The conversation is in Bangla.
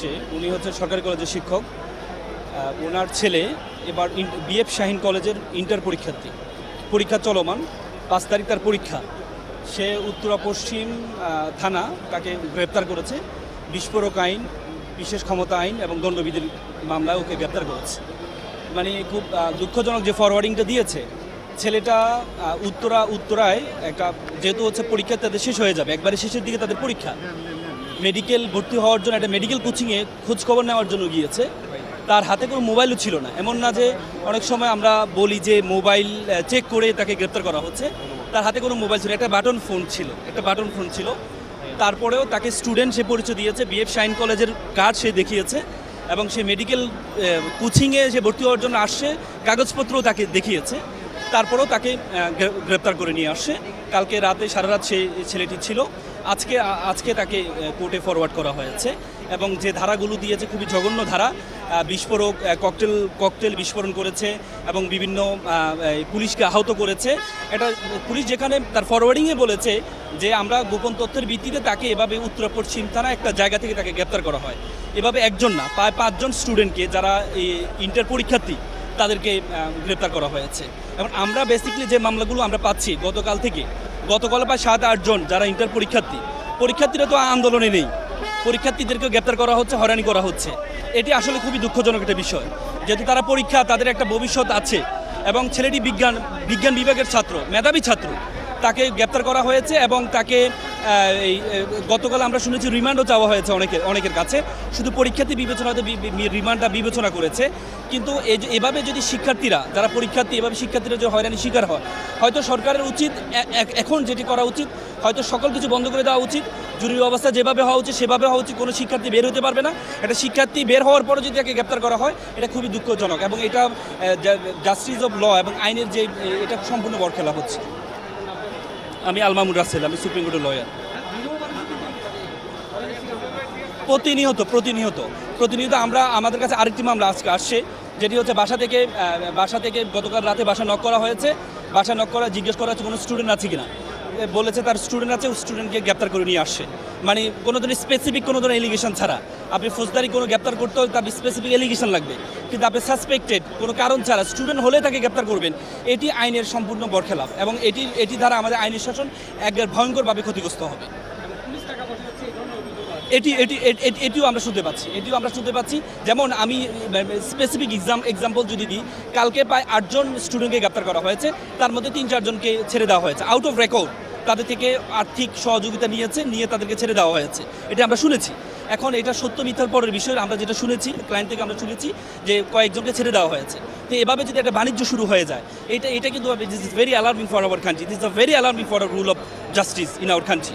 হচ্ছে, উনি হচ্ছে সরকারি কলেজের শিক্ষক। ওনার ছেলে এবার বিএফ শাহিন কলেজের ইন্টার পরীক্ষার্থী। পরীক্ষা চলমান, পাঁচ তারিখ তার পরীক্ষা। সে উত্তরা পশ্চিম থানা তাকে গ্রেপ্তার করেছে। বিস্ফোরক আইন, বিশেষ ক্ষমতা আইন এবং দণ্ডবিধির মামলায় ওকে গ্রেপ্তার করেছে। মানে খুব দুঃখজনক যে ফরওয়ার্ডিংটা দিয়েছে, ছেলেটা উত্তরা, উত্তরায় একটা, যেহেতু হচ্ছে পরীক্ষা তাদের শেষ হয়ে যাবে, একবারে শেষের দিকে তাদের পরীক্ষা। মেডিকেল ভর্তি হওয়ার জন্য একটা মেডিকেল কোচিংয়ে খোঁজখবর নেওয়ার জন্য গিয়েছে। তার হাতে কোনো মোবাইলও ছিল না। এমন না যে অনেক সময় আমরা বলি যে মোবাইল চেক করে তাকে গ্রেপ্তার করা হচ্ছে। তার হাতে কোনো মোবাইল ছিল একটা বাটন ফোন ছিল। একটা বাটন ফোন ছিল। তারপরেও তাকে স্টুডেন্ট সে পরিচয় দিয়েছে। বিএফ শাইন কলেজের কার্ড সে দেখিয়েছে এবং সে মেডিকেল কোচিংয়ে সে ভর্তি হওয়ার জন্য আসছে। কাগজপত্রও তাকে দেখিয়েছে। তারপরেও তাকে গ্রেপ্তার করে নিয়ে আসছে। কালকে রাতে সারা রাত সে ছেলেটি ছিল। আজকে আজকে তাকে কোর্টে ফরওয়ার্ড করা হয়েছে এবং যে ধারাগুলো দিয়েছে খুবই জঘন্য ধারা বিস্ফোরক ককটেল ককটেল বিস্ফোরণ করেছে এবং বিভিন্ন পুলিশকে আহত করেছে। এটা, পুলিশ যেখানে তার ফরওয়ার্ডিংয়ে বলেছে যে আমরা গোপন তথ্যের ভিত্তিতে তাকে এভাবে উত্তর পশ্চিম থানা একটা জায়গা থেকে তাকে গ্রেপ্তার করা হয়। এভাবে একজন না, প্রায় পাঁচজন স্টুডেন্টকে যারা ইন্টার পরীক্ষার্থী তাদেরকে গ্রেপ্তার করা হয়েছে। এবং আমরা বেসিক্যালি যে মামলাগুলো আমরা পাচ্ছি গতকাল থেকে গতকাল প্রায় সাত আটজন যারা ইন্টার পরীক্ষার্থী। পরীক্ষার্থীরা তো আন্দোলনে নেই। পরীক্ষার্থীদেরকে গ্রেপ্তার করা হচ্ছে, হয়রানি করা হচ্ছে। এটি আসলে খুবই দুঃখজনক একটা বিষয়। যেহেতু তারা পরীক্ষা, তাদের একটা ভবিষ্যৎ আছে এবং ছেলেটি বিজ্ঞান বিজ্ঞান বিভাগের ছাত্র, মেধাবী ছাত্র। তাকে গ্রেপ্তার করা হয়েছে এবং তাকে এই গতকাল আমরা শুনেছি রিমান্ডও চাওয়া হয়েছে অনেকের অনেকের কাছে। শুধু পরীক্ষার্থী বিবেচনাতে রিমান্ডটা বিবেচনা করেছে। কিন্তু এভাবে যদি শিক্ষার্থীরা, যারা পরীক্ষার্থী, এভাবে শিক্ষার্থীরা যে হয়রানি শিকার হয়, হয়তো সরকারের উচিত এখন যেটি করা উচিত, হয়তো সকল কিছু বন্ধ করে দেওয়া উচিত। জরুরি অবস্থা যেভাবে হওয়া উচিত, সেভাবে হওয়া উচিত, কোনো শিক্ষার্থী বের হতে পারবে না। একটা শিক্ষার্থী বের হওয়ার পরে যদি তাকে গ্রেপ্তার করা হয়, এটা খুবই দুঃখজনক এবং এটা জাস্টিস অফ ল এবং আইনের যে এটা সম্পূর্ণ বরখেলা হচ্ছে। আমি আলমামুর রাসেল আমি সুপ্রিম কোর্টের লয়ার প্রতিনিয়ত প্রতিনিয়ত প্রতিনিয়ত আমরা, আমাদের কাছে আরেকটি মামলা আজকে আসছে, যেটি হচ্ছে বাসা থেকে বাসা থেকে গতকাল রাতে বাসা নক করা হয়েছে। বাসা নক করা, জিজ্ঞেস করা হচ্ছে কোনো স্টুডেন্ট আছে কিনা। বলেছে তার স্টুডেন্ট আছে স্টুডেন্টকে গ্রেপ্তার করে নিয়ে আসছে। মানে কোনো ধরনের স্পেসিফিক কোনো ধরনের এলিগেশন ছাড়া। আপনি ফৌজদারি কোনো গ্রেপ্তার করতে হলে তার স্পেসিফিক এলিগেশন লাগবে। কিন্তু আপনি সাসপেক্টেড কোনো কারণ ছাড়া স্টুডেন্ট হলে তাকে গ্রেপ্তার করবেন। এটি আইনের সম্পূর্ণ বরখেলাপ এবং এটি এটি দ্বারা আমাদের আইনের শাসন একবার ভয়ঙ্করভাবে ক্ষতিগ্রস্ত হবে। এটি এটি এটি- এটি- এটিও আমরা শুনতে পাচ্ছি, এটিও আমরা শুনতে পাচ্ছি। যেমন আমি স্পেসিফিক এক্সাম এক্সাম্পল যদি দিই, কালকে প্রায় আটজন স্টুডেন্টকে গ্রেপ্তার করা হয়েছে, তার মধ্যে তিন চারজনকে ছেড়ে দেওয়া হয়েছে। আউট অফ রেকর্ড তাদের থেকে আর্থিক সহযোগিতা নিয়েছে, নিয়ে তাদেরকে ছেড়ে দেওয়া হয়েছে। এটা আমরা শুনেছি। এখন এটা সত্য মিথ্যার পরের বিষয়, আমরা যেটা শুনেছি ক্লায়েন্ট থেকে আমরা শুনেছি যে কয়েকজনকে ছেড়ে দেওয়া হয়েছে। তো এভাবে যদি একটা বাণিজ্য শুরু হয়ে যায়, এটা এটা কিন্তু this very alarming for our country this is a very alarming for rule of justice in our country